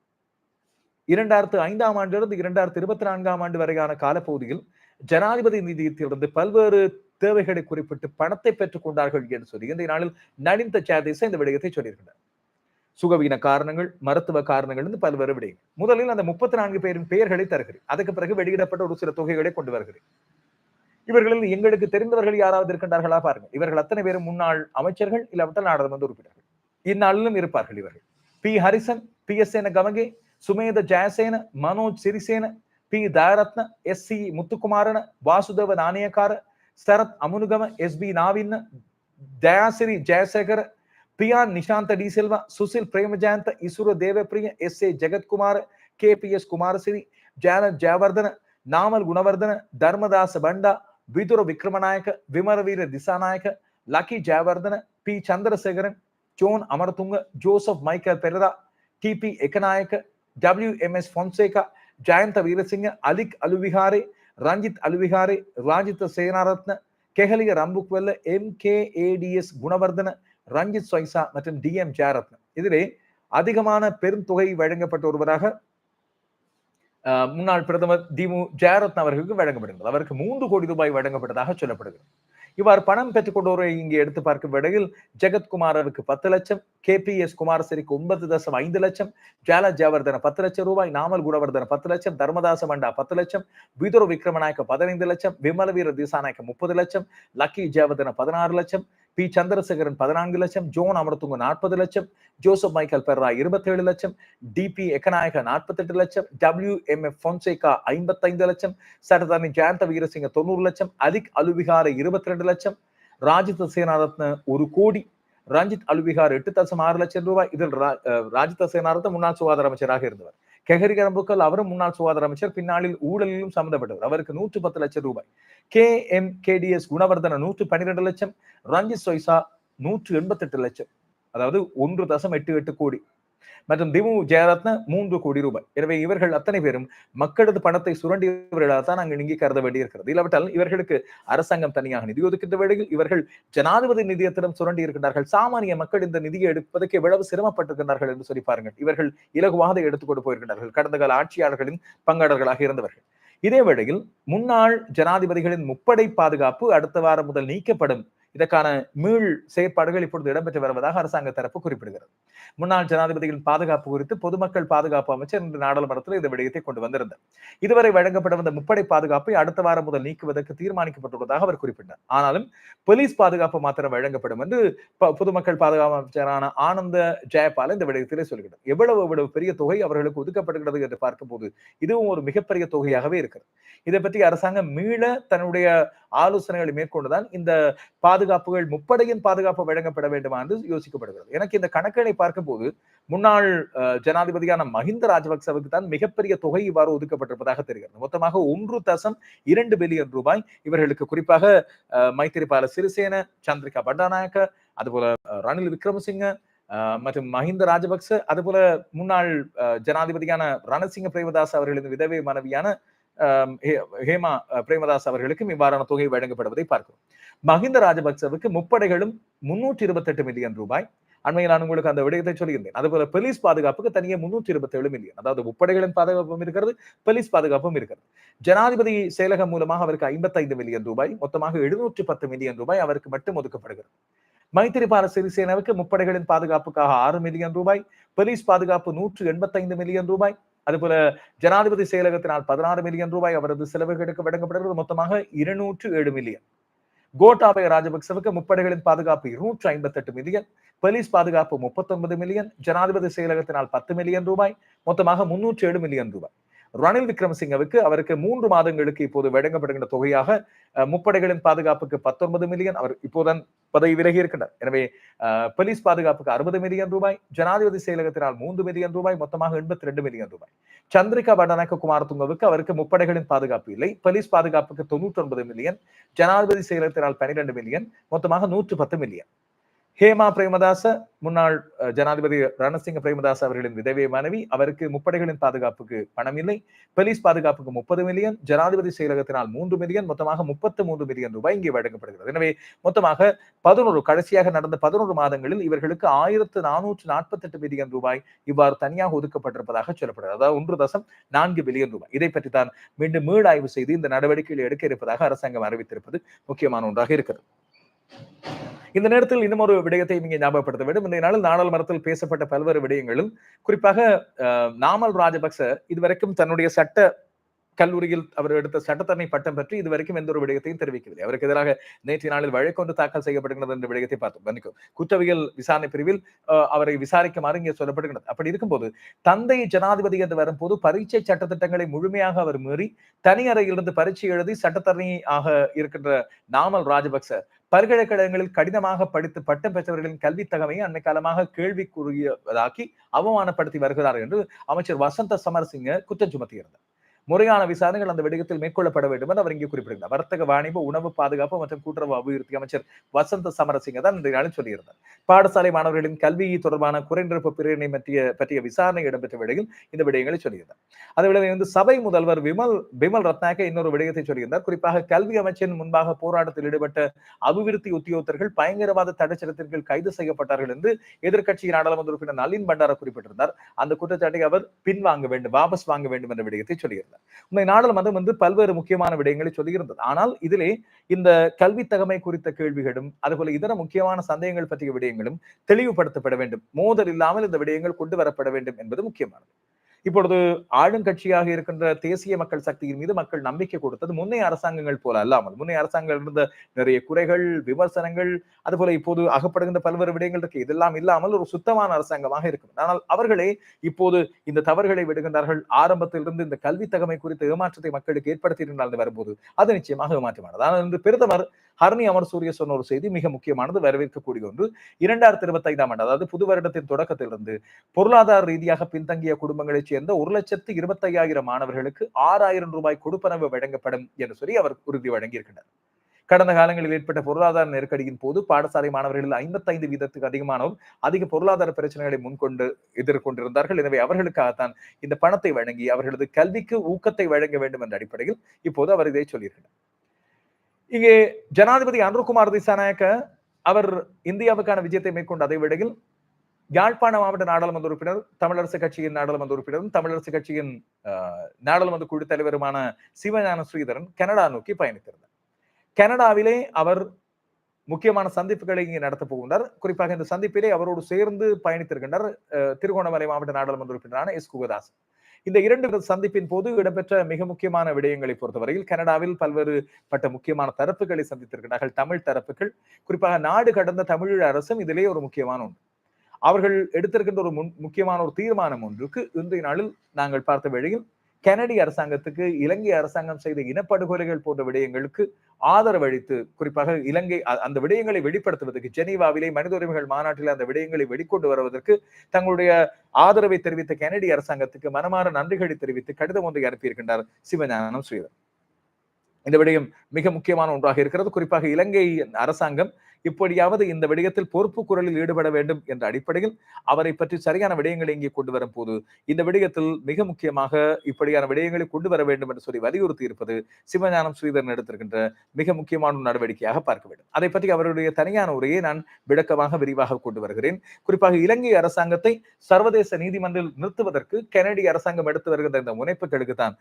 இரண்டாயிரத்து ஐந்தாம் ஆண்டிலிருந்து இரண்டாயிரத்து இருபத்தி நான்காம் ஆண்டு வரையான காலப்பகுதியில் ஜனாதிபதி நிதியத்திலிருந்து பல்வேறு தேவைகளை குறிப்பிட்டு பணத்தை பெற்றுக் கொண்டார்கள் என்று சொல்லி இந்த நாளில் நடிந்த சேதேச இந்த விடயத்தை சொல்லியிருக்கிறார். சுகவீன காரணங்கள் மருத்துவ காரணங்கள் என்று பல்வேறு விடயங்கள். முதலில் அந்த முப்பத்தி நான்கு பேரின் பெயர்களை தருகிறேன். அதுக்கு பிறகு வெளியிடப்பட்ட ஒரு சில தொகைகளை கொண்டு வருகிறேன். இவர்களில் எங்களுக்கு தெரிந்தவர்கள் யாராவது இருக்கின்றார்களா பாருங்கள். இவர்கள் அத்தனை பேரும் முன்னாள் அமைச்சர்கள் இல்லாவிட்டால் நாடாளுமன்ற உறுப்பினர்கள். இந்நாளிலும் இருப்பார்கள் இவர்கள். P Harrison P S Sena Gamage Sumedha Jayasena Manoj Sirisena P Dayaratna S C Muthukumarana Vasudeva Nanayakkara Sarath Amunugama S B Navinna Jayasiri Jayasekara Piyal Nishantha De Silva Susil Premajayantha Isura Devapriya S A Jagathkumar K P S Kumarasiri Janath Jayawardena Namal Gunawardena Dharmadasa Banda Vidura Wickramanayaka Wimalaweera Dissanayake Lucky Jayawardena P Chandrasekaran John Amarathunga Joseph Michael Perera D B Ekanayake W M S Fonseka Jayantha Weerasinghe அலிக் அலுவிகாரே Ranjith அலுவிகாரே Rajith Senaratne Keheliya Rambukwella M K ADS Gunawardena Ranjith Soysa மற்றும் டி எம் ஜெயரத்ன இதிலே அதிகமான பெருந்தொகை வழங்கப்பட்ட ஒருவராக முன்னாள் பிரதமர் திமு ஜெயரத்ன அவர்களுக்கு வழங்கப்படுகிறது. அவருக்கு மூன்று கோடி ரூபாய் வழங்கப்பட்டதாக சொல்லப்படுகிறது. இவ்வாறு பணம் பெற்றுக்கொண்டோரை இங்கே எடுத்து பார்க்கும் வேளையில் ஜெகத்குமாரருக்கு பத்து லட்சம் கே பி எஸ் குமாரசிரிக்கு ஒன்பது தசம் ஐந்து லட்சம் ஜால ஜெயவர்தன பத்து லட்சம் ரூபாய் நாமல் குணவர்தன பத்து லட்சம் தர்மதாச மண்டா பத்து லட்சம் விதுர விக்ரமநாயக்க பதினைந்து லட்சம் விமல வீர திசாநாயக்க முப்பது லட்சம் லக்கி ஜெயவர்தன பதினாறு லட்சம் பி. சந்திரசேகரன் பதினான்கு லட்சம் ஜோன் அமர்த்துங்க நாற்பது லட்சம் ஜோசப் மைக்கேல் பெர்ரா இருபத்தேழு லட்சம் டிபி எக்கநாயக நாற்பத்தெட்டு லட்சம் டபிள்யூ. எம். எஃப். பொன்சேகா ஐம்பத்தைந்து லட்சம் சட்டதானி ஜெயந்த வீரசிங்க தொண்ணூறு லட்சம் அலிக் அலுவிகார இருபத்தி ரெண்டு லட்சம் ராஜித் சேனாரத்ன ஒரு கோடி ரஞ்சித் அலுவிகார் எட்டு தசம் ஆறு லட்சம் ரூபாய் இதில் ராஜித சேனாரத்ன முன்னாள் சுகாதார அமைச்சராக இருந்தவர். கெஹரி கரம்புக்கல் அவரும் முன்னாள் சுகாதார அமைச்சர் பின்னாளில் ஊழலிலும் சம்பந்தப்பட்டவர் அவருக்கு நூற்று பத்து லட்சம் ரூபாய். கே எம் கேடிஎஸ் குணவர்தன நூற்று பன்னிரெண்டு லட்சம். ரஞ்சித் சொய்சா நூற்று எண்பத்தெட்டு லட்சம். அதாவது ஒன்று தசம் எட்டு எட்டு கோடி. மற்றும் திமு ஜெயரத்ன மூன்று கோடி ரூபாய். எனவே இவர்கள் அத்தனை பேரும் மக்களது பணத்தை சுரண்டியவர்களாக தான் நாங்கள் இங்கே கருத வேண்டியிருக்கிறது. இல்லாவிட்டால் இவர்களுக்கு அரசாங்கம் தனியாக நிதி ஒதுக்கின்ற வேளையில் இவர்கள் ஜனாதிபதி நிதியத்திடம் சுரண்டி இருக்கின்றார்கள் சாமானிய மக்கள் இந்த நிதியை எடுப்பதற்கு எவ்வளவு சிரமப்பட்டிருக்கிறார்கள் என்று சொல்லி பாருங்கள். இவர்கள் இலகுவாக அதை எடுத்துக்கொண்டு போயிருக்கின்றார்கள். கடந்த கால ஆட்சியாளர்களின் பங்காளர்களாக இருந்தவர்கள். இதே வேளையில் முன்னாள் ஜனாதிபதிகளின் முப்படை பாதுகாப்பு அடுத்த வாரம் முதல் நீக்கப்படும். இதற்கான மீள் செயற்பாடுகள் இப்பொழுது இடம்பெற்று வருவதாக அரசாங்க தரப்பு குறிப்பிடுகிறது. முன்னாள் ஜனாதிபதிகளின் பாதுகாப்பு குறித்து பொதுமக்கள் பாதுகாப்பு அமைச்சர் இன்று நாடாளுமன்றத்தில் இந்த விடயத்தை கொண்டு வந்திருந்தார். இதுவரை வழங்கப்பட வந்த முப்படை பாதுகாப்பை அடுத்த வாரம் முதல் நீக்குவதற்கு தீர்மானிக்கப்பட்டுள்ளதாக அவர் குறிப்பிட்டார். ஆனாலும் போலீஸ் பாதுகாப்பு மாத்திரம் வழங்கப்படும் என்று பொதுமக்கள் பாதுகாப்பு அமைச்சரான ஆனந்த ஜெயபால் இந்த விடயத்திலே சொல்கிறார். எவ்வளவு எவ்வளவு பெரிய தொகை அவர்களுக்கு ஒதுக்கப்படுகிறது என்று பார்க்கும்போது இதுவும் ஒரு மிகப்பெரிய தொகையாகவே இருக்கிறது. இதை பற்றி அரசாங்கம் மீள தன்னுடைய ஆலோசனைகளை மேற்கொண்டுதான் இந்த பாதுகாப்புகள் முப்படையின் பாதுகாப்பு வழங்கப்பட வேண்டுமா என்று யோசிக்கப்படுகிறது. எனக்கு இந்த கணக்குகளை பார்க்கும்போது முன்னாள் ஜனாதிபதியான மஹிந்த ராஜபக்சவுக்கு தான் மிகப்பெரிய தொகை இவ்வாறு ஒதுக்கப்பட்டிருப்பதாக தெரிகிறது. மொத்தமாக ஒன்று தசம் இரண்டு பில்லியன் ரூபாய். இவர்களுக்கு குறிப்பாக அஹ், மைத்திரிபால சிறிசேன சந்திரிகா பண்டாநாயக்க அதுபோல ரணில் விக்ரமசிங்க அஹ், மற்றும் மஹிந்த ராஜபக்ச அதுபோல முன்னாள் அஹ், ஜனாதிபதியான ரணசிங்க பிரேமதாஸ் அவர்களின் விதவை மனைவியான ஹேமா பிரேமதாஸ் அவர்களுக்கும் இவ்வாறான தொகை வழங்கப்படுவதை பார்க்கிறோம். மஹிந்த ராஜபக்சவுக்கு முப்படைகளும் முன்னூற்றி இருபத்தெட்டு மில்லியன் ரூபாய். அண்மையில் நான் உங்களுக்கு அந்த விடயத்தை சொல்லியிருந்தேன். அதுபோல போலீஸ் பாதுகாப்புக்கு தனியே முன்னூற்றி இருபத்தி ஏழு மில்லியன் அதாவது முப்படைகளின் பாதுகாப்பும் இருக்கிறது போலீஸ் பாதுகாப்பும் இருக்கிறது. ஜனாதிபதி செயலகம் மூலமாக அவருக்கு ஐம்பத்தைந்து மில்லியன் ரூபாய் மொத்தமாக எழுநூற்று பத்து மில்லியன் ரூபாய் அவருக்கு மட்டும் ஒதுக்கப்படுகிறது. மைத்திரிபால சிறிசேனாவுக்கு முப்படைகளின் பாதுகாப்புக்காக ஆறு மில்லியன் ரூபாய் போலீஸ் பாதுகாப்பு நூற்று எண்பத்தைந்து மில்லியன் ரூபாய் அதுபோல ஜனாதிபதி செயலகத்தினால் பதினாறு மில்லியன் ரூபாய் அவரது செலவுகளுக்கு வழங்கப்படுகிறது. மொத்தமாக இருநூற்று ஏழு மில்லியன் கோட்டாபய ராஜபக்சவுக்கு முப்படைகளின் பாதுகாப்பு இருநூற்று ஐம்பத்தெட்டு மில்லியன் போலீஸ் பாதுகாப்பு முப்பத்தொன்பது மில்லியன் ஜனாதிபதி செயலகத்தினால் பத்து மில்லியன் ரூபாய். மொத்தமாக முன்னூற்று ஏழு மில்லியன் ரூபாய். ரணில் விக்ரமசிங்கவுக்கு அவருக்கு மூன்று மாதங்களுக்கு இப்போது வழங்கப்படுகின்ற தொகையாக முப்படைகளின் பாதுகாப்புக்கு பத்தொன்பது மில்லியன் அவர் இப்போதான் பதவி விலகி இருக்கின்றார். எனவே போலீஸ் பாதுகாப்புக்கு அறுபது மில்லியன் ரூபாய் ஜனாதிபதி செயலகத்தினால் மூன்று மில்லியன் ரூபாய் மொத்தமாக எண்பத்தி ரெண்டு மில்லியன் ரூபாய். சந்திரிகா குமார் துங்கவுக்கு அவருக்கு முப்படைகளின் பாதுகாப்பு இல்லை. போலீஸ் பாதுகாப்புக்கு தொண்ணூற்றி ஒன்பது மில்லியன் ஜனாதிபதி செயலகத்தினால் பனிரெண்டு மில்லியன் மொத்தமாக நூற்று பத்து மில்லியன் ஹேமா பிரேமதாச முன்னாள் அஹ், ஜனாதிபதி ரணசிங்க பிரேமதாஸ் அவர்களின் விதவை மனைவி அவருக்கு முப்படைகளின் பாதுகாப்புக்கு பணம் இல்லை போலீஸ் பாதுகாப்புக்கு முப்பது மில்லியன் ஜனாதிபதி செயலகத்தினால் மூன்று மில்லியன் மொத்தமாக முப்பத்து மூன்று மில்லியன் ரூபாய் இங்கே வழங்கப்படுகிறது. எனவே மொத்தமாக பதினோரு கடைசியாக நடந்த பதினோரு மாதங்களில் இவர்களுக்கு ஆயிரத்து நானூற்று நாற்பத்தி எட்டு மில்லியன் ரூபாய் இவ்வாறு தனியாக ஒதுக்கப்பட்டிருப்பதாக சொல்லப்படுகிறது. அதாவது ஒன்று தசம் நான்கு பில்லியன் ரூபாய். இதை பற்றி தான் மீண்டும் மீளாய்வு செய்து இந்த நடவடிக்கைகளை எடுக்க இருப்பதாக அரசாங்கம் அறிவித்திருப்பது முக்கியமான ஒன்றாக இருக்கிறது. இந்த நேரத்தில் இன்னும் ஒரு விடயத்தை இங்கே ஞாபகப்படுத்த வேண்டும். இந்த நாளில் நாடாளுமன்றத்தில் பேசப்பட்ட பல்வேறு விடயங்களும் குறிப்பாக நாமல் ராஜபக்ச இதுவரைக்கும் தன்னுடைய சட்ட கல்லூரியில் அவர் எடுத்த சட்டத்தரணி பட்டம் பற்றி இதுவரைக்கும் எந்த ஒரு விடயத்தையும் தெரிவிக்கவில்லை. அவருக்கு எதிராக நேற்றைய நாளில் வழக்கொண்டு தாக்கல் செய்யப்படுகிறது என்ற விடயத்தை பார்த்தோம். மன்னிக்கும் குற்றவியல் விசாரணை பிரிவில் அவரை விசாரிக்குமாறு இங்கே சொல்லப்படுகிறது அப்படி இருக்கும்போது தந்தை ஜனாதிபதி என்று வரும்போது பரீட்சை சட்டத்திட்டங்களை முழுமையாக அவர் மீறி தனி அறையிலிருந்து பரீட்சை எழுதி சட்டத்தரணியாக இருக்கின்ற நாமல் ராஜபக்ச பல்கலைக்கழகங்களில் கடினமாக படித்து பட்டம் பெற்றவர்களின் கல்வி தகமையை அன்னை காலமாக கேள்விக்குரியதாக்கி அவமானப்படுத்தி வருகிறார் என்று அமைச்சர் வசந்த சமரசிங்க குற்றம் சுமத்தியிருந்தார். முறையான விசாரணைகள் அந்த விடயத்தில் மேற்கொள்ளப்பட வேண்டும் என்று அவர் இங்கே குறிப்பிடுகிறார் வர்த்தக வாணிப உணவு பாதுகாப்பு மற்றும் கூட்டுறவு அபிவிருத்தி அமைச்சர் வசந்த சமரசிங்க தான் இன்றைய நாளில் சொல்லியிருந்தார். பாடசாலை மாணவர்களின் கல்வி தொடர்பான குறைநிரப்பு பிரிவினை பற்றிய பற்றிய விசாரணை இடம்பெற்ற வேளையில் இந்த விடயங்களை சொல்லியிருந்தார். அதை வந்து சபை முதல்வர் விமல் விமல் ரத்னாக இன்னொரு விடயத்தை சொல்லியிருந்தார். குறிப்பாக கல்வி அமைச்சரின் முன்பாக போராட்டத்தில் ஈடுபட்ட அபிவிருத்தி உத்தியோகத்தர்கள் பயங்கரவாத தடைச்சலத்திற்கு கைது செய்யப்பட்டார்கள் என்று எதிர்க்கட்சி நாடாளுமன்ற உறுப்பினர் நளின் பண்டார குறிப்பிட்டிருந்தார். அந்த குற்றச்சாட்டை அவர் பின்வாங்க வேண்டும் வாபஸ் வாங்க வேண்டும் என்ற விடயத்தை சொல்லியிருந்தார். உண்மை நாடாளுமன்றம் வந்து பல்வேறு முக்கியமான விடயங்களை சொல்லியிருந்தது. ஆனால் இதிலே இந்த கல்வி தகமை குறித்த கேள்விகளும் அதுபோல இதர முக்கியமான சந்தேகங்கள் பற்றிய விடயங்களும் தெளிவுபடுத்தப்பட வேண்டும். மோதல் இல்லாமல் இந்த விடயங்கள் கொண்டு வரப்பட வேண்டும் என்பது முக்கியமானது. இப்பொழுது ஆளுங்கட்சியாக இருக்கின்ற தேசிய மக்கள் சக்தியின் மீது மக்கள் நம்பிக்கை கொடுத்தது முன்னைய அரசாங்கங்கள் போல அல்லாமல். முன்னைய அரசாங்கங்கள் இருந்த நிறைய குறைகள் விமர்சனங்கள் அதுபோல இப்போது அகப்படுகின்ற பல்வேறு விடயங்கள் இருக்கு. இதெல்லாம் இல்லாமல் ஒரு சுத்தமான அரசாங்கமாக இருக்கும் ஆனால் அவர்களே இப்போது இந்த தவறுகளை விடுகின்றார்கள். ஆரம்பத்திலிருந்து இந்த கல்வி தகமை குறித்த ஏமாற்றத்தை மக்களுக்கு ஏற்படுத்தியிருந்தால் வரும்போது அது நிச்சயமாக ஏமாற்றமானது. ஆனால் இன்று பிரதமர் ஹர்னி அமர் சூரிய சொன்ன ஒரு செய்தி மிக முக்கியமானது வரவேற்கக்கூடிய ஒன்று. இரண்டாயிரத்தி இருபத்தி ஐந்தாம் ஆண்டு அதாவது புது வருடத்தின் தொடக்கத்திலிருந்து பொருளாதார ரீதியாக பின்தங்கிய குடும்பங்களைச் சேர்ந்த ஒரு லட்சத்து இருபத்தையாயிரம் மாணவர்களுக்கு ஆறாயிரம் ரூபாய் கொடுப்பனவு வழங்கப்படும் என்று சொல்லி அவர் உறுதி வழங்கியிருக்கிறார் கடந்த காலங்களில் ஏற்பட்ட பொருளாதார நெருக்கடியின் போது பாடசாலை மாணவர்களில் ஐம்பத்தைந்து வீதத்துக்கு அதிகமானோர் அதிக பொருளாதார பிரச்சனைகளை முன்கொண்டு எதிர்கொண்டிருந்தார்கள். எனவே அவர்களுக்காகத்தான் இந்த பணத்தை வழங்கி அவர்களது கல்விக்கு ஊக்கத்தை வழங்க வேண்டும் என்ற அடிப்படையில் இப்போது அவர் இதை சொல்லியிருக்கிறார். இங்கே ஜனாதிபதி அனுர்குமார் திசாநாயக்க அவர் இந்தியாவுக்கான விஜயத்தை மேற்கொண்ட அதே வேளையில் யாழ்ப்பாண மாவட்ட நாடாளுமன்ற உறுப்பினர் தமிழரசு கட்சியின் நாடாளுமன்ற உறுப்பினரும் தமிழரசு கட்சியின் நாடாளுமன்ற குழு தலைவருமான சிவஞான ஸ்ரீதரன் கனடா நோக்கி பயணித்திருந்தார். கனடாவிலே அவர் முக்கியமான சந்திப்புகளை இங்கே நடத்தப் போகின்றார். குறிப்பாக இந்த சந்திப்பிலே அவரோடு சேர்ந்து பயணித்திருக்கின்றார் திருகோணமலை மாவட்ட நாடாளுமன்ற உறுப்பினரான எஸ் குகதாசன். இந்த இரண்டு சந்திப்பின் போது இடம்பெற்ற மிக முக்கியமான விடயங்களை பொறுத்தவரையில் கனடாவில் பல்வேறு பட்ட முக்கியமான தரப்புகளை சந்தித்திருக்கிறார்கள். தமிழ் தரப்புகள் குறிப்பாக நாடு கடந்த தமிழீழ அரசும் இதிலே ஒரு முக்கியமான ஒன்று. அவர்கள் எடுத்திருக்கின்ற ஒரு முன் முக்கியமான ஒரு தீர்மானம் ஒன்றுக்கு இன்றைய நாளில் நாங்கள் பார்த்த வேளையில் கனடிய அரசாங்கத்துக்கு இலங்கை அரசாங்கம் செய்த இனப்படுகொலைகள் போன்ற விடயங்களுக்கு ஆதரவு அளித்து குறிப்பாக இலங்கை அந்த விடயங்களை வெளிப்படுத்துவதற்கு ஜெனீவாவிலே மனித உரிமைகள் மாநாட்டில் அந்த விடயங்களை வெளிக்கொண்டு வருவதற்கு தங்களுடைய ஆதரவை தெரிவித்த கனடிய அரசாங்கத்துக்கு மனமாற நன்றிகளை தெரிவித்து கடிதம் ஒன்றை அனுப்பியிருக்கின்றார் சிவஞானம் ஸ்ரீதர். இந்த விடயம் மிக முக்கியமான ஒன்றாக இருக்கிறது. குறிப்பாக இலங்கை அரசாங்கம் இப்படியாவது இந்த விடயத்தில் பொறுப்பு குரலில் ஈடுபட வேண்டும் என்ற அடிப்படையில் அவரை பற்றி சரியான விடயங்களை இங்கே கொண்டு வரும் போது இந்த விடயத்தில் மிக முக்கியமாக இப்படியான விடயங்களை கொண்டு வர வேண்டும் என்று சொல்லி வலியுறுத்தி இருப்பது சிவஞானம் ஸ்ரீதரன் எடுத்திருக்கின்ற மிக முக்கியமான ஒரு நடவடிக்கையாக பார்க்க வேண்டும். அதை பற்றி அவருடைய தனியான உரையை நான் விளக்கமாக விரிவாக கொண்டு வருகிறேன். குறிப்பாக இலங்கை அரசாங்கத்தை சர்வதேச நீதிமன்றில் நிறுத்துவதற்கு கனடிய அரசாங்கம் எடுத்து வருகின்ற இந்த முனைப்புகளுக்கு தான்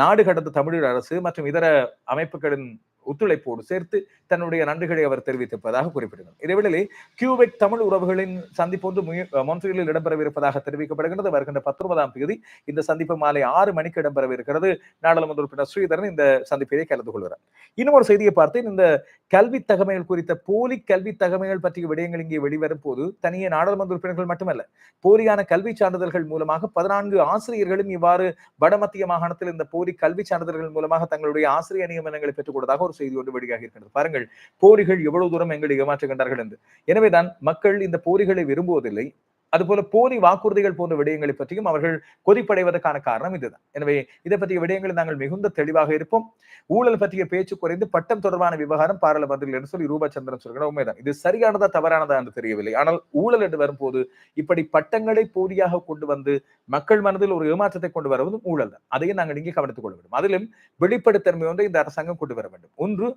நாடு கடந்த தமிழர் அரசு மற்றும் இதர அமைப்புகளின் ஒத்துழைப்போடு சேர்த்து தன்னுடைய நன்றிகளை அவர் தெரிவித்திருப்பதாக குறிப்பிடுகிறார். இதேவேளை கியூபெக் தமிழ் உறவுகளின் சந்திப்பு வந்து முய- மொன்ட்ரியலில் இடம்பெறவிருப்பதாக தெரிவிக்கப்படுகிறது வருகின்ற பத்தொன்பதாம் தேதி இந்த சந்திப்பு மாலை ஆறு மணிக்கு இடம்பெறவிருக்கிறது. நாடாளுமன்ற உறுப்பினர் ஸ்ரீதரன் இந்த சந்திப்பிலே கலந்து கொள்கிறார். இன்னும் ஒரு செய்தியை பார்த்தேன். இந்த கல்வி தகமைகள் குறித்த போலி கல்வி தகமைகள் பற்றிய விடயங்கள் இங்கே வெளிவரும் போது தனியே நாடாளுமன்ற உறுப்பினர்கள் மட்டுமல்ல போலியான கல்வி சான்றிதழ்கள் மூலமாக பதினான்கு ஆசிரியர்களும் இவ்வாறு வடமத்திய மாகாணத்தில் இந்த போலி கல்வி சான்றிதழ்கள் மூலமாக தங்களுடைய ஆசிரியர் நியமனங்களை பெற்றுக் கொடுத்ததாக ஒரு செய்தி ஒன்று வெளியாக இருக்கின்றது. பாருங்கள் போரிகள் எவ்வளவு தூரம் எங்களை ஏமாற்றுகின்றார்கள் என்று. எனவேதான் மக்கள் இந்த போரிகளை விரும்புவதில்லை. அதுபோல போலி வாக்குறுதிகள் போன்ற விடயங்களை பற்றியும் அவர்கள் கொதிப்படைவதற்கான காரணம் இதுதான். எனவே இதை பற்றிய விடயங்களில் நாங்கள் மிகுந்த தெளிவாக இருப்போம். ஊழல் பற்றிய பேச்சு குறைந்து பட்டம் தொடர்பான விவகாரம் பாராளுமன்றத்தில் என்று சொல்லி ரூபா சந்திரன் சொல்கிற உண்மைதான். இது சரியானதா தவறானதா என்று தெரியவில்லை. ஆனால் ஊழல் என்று வரும்போது இப்படி பட்டங்களை போலியாக கொண்டு வந்து மக்கள் மனதில் ஒரு ஏமாற்றத்தை கொண்டு வருவதும் ஊழல் தான். அதையும் நாங்கள் இங்கே கவனித்துக் கொள்ள வேண்டும். அதிலும் வெளிப்படைத்தன்மை ஒன்றை இந்த அரசாங்கம் கொண்டு வர வேண்டும். ஒன்று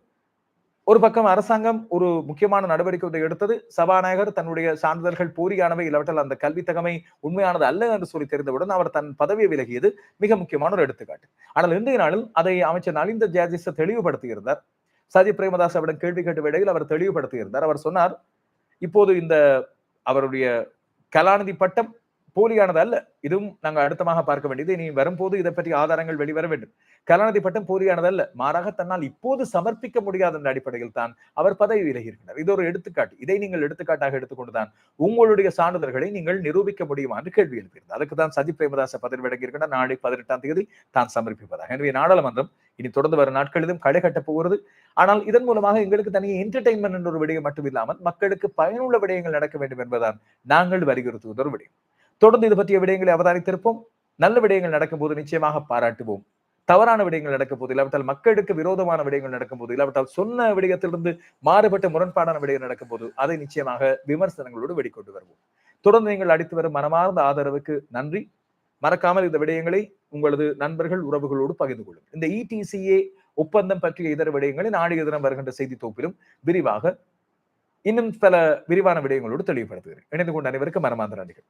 ஒரு பக்கம் அரசாங்கம் ஒரு முக்கியமான நடவடிக்கை ஒன்றை எடுத்தது. சபாநாயகர் தன்னுடைய சான்றிதழ்கள் போலியானவை இல்லாவிட்டால் அந்த கல்வி தகமை உண்மையானது அல்ல என்று சொல்லி தெரிந்தவுடன் அவர் தன் பதவியை விலகியது மிக முக்கியமான ஒரு எடுத்துக்காட்டு. ஆனால் இன்றைய நாளில் அதை அமைச்சர் நலிந்த ஜாஜிஸ் தெளிவுபடுத்தியிருந்தார். சஜி பிரேமதாஸ் அவரிடம் கேள்வி கேட்ட வேளையில் அவர் தெளிவுபடுத்தியிருந்தார். அவர் சொன்னார் இப்போது இந்த அவருடைய கலாநிதி பட்டம் போலியானது அல்ல. இதுவும் நாங்கள் அடுத்தமாக பார்க்க வேண்டியது. இனி வரும்போது இதை பற்றி ஆதாரங்கள் வெளிவர வேண்டும். கலாநிதி பட்டம் போலியானது அல்ல. மாறாக தன்னால் இப்போது சமர்ப்பிக்க முடியாத என்ற அடிப்படையில் தான் அவர் பதவி விலகியிருக்கிறார். இது ஒரு எடுத்துக்காட்டு. இதை நீங்கள் எடுத்துக்காட்டாக எடுத்துக்கொண்டுதான் உங்களுடைய சான்றிதழ்களை நீங்கள் நிரூபிக்க முடியுமா என்று கேள்வி எழுப்பியிருந்தது அதுக்கு தான் சஜித் பிரேமதாச பதவி விலகி நாளை பதினெட்டாம் தேதி தான் சமர்ப்பிப்பதாக. எனவே நாடாளுமன்றம் இனி தொடர்ந்து வரும் நாட்களிலும் களை கட்டப் போகிறது. ஆனால் இதன் மூலமாக எங்களுக்கு தனியே என்டர்டைன்மெண்ட் என்ற ஒரு விடயம் மட்டும் இல்லாமல் மக்களுக்கு பயனுள்ள விடயங்கள் நடக்க வேண்டும் என்பதுதான் நாங்கள் வலியுறுத்துவது ஒரு விடயம். தொடர்ந்து இது பற்றிய விடயங்களை அவதானித்திருப்போம். நல்ல விடயங்கள் நடக்கும்போது நிச்சயமாக பாராட்டுவோம். தவறான விடயங்கள் நடக்கும் போது இல்லாவிட்டால் மக்களுக்கு விரோதமான விடயங்கள் நடக்கும் போது இல்லாவிட்டால் சொன்ன விடயத்திலிருந்து மாறுபட்ட முரண்பாடான விடயங்கள் நடக்கும் போது அதை நிச்சயமாக விமர்சனங்களோடு வெளிக்கொண்டு வருவோம். தொடர்ந்து நீங்கள் அடித்து வரும் மனமார்ந்த ஆதரவுக்கு நன்றி. மறக்காமல் இந்த விடயங்களை உங்களது நண்பர்கள் உறவுகளோடு பகிர்ந்து கொள்ளும் இந்த இடிசிஏ ஒப்பந்தம் பற்றிய இதர விடயங்களை நாளைய தினம் வருகின்ற செய்தி தொகுப்பிலும் விரிவாக இன்னும் பல விரிவான விடயங்களோடு தெளிவுபடுத்துகிறேன். இணைந்து கொண்ட அனைவருக்கும் மனமார்ந்த நன்றிகள்.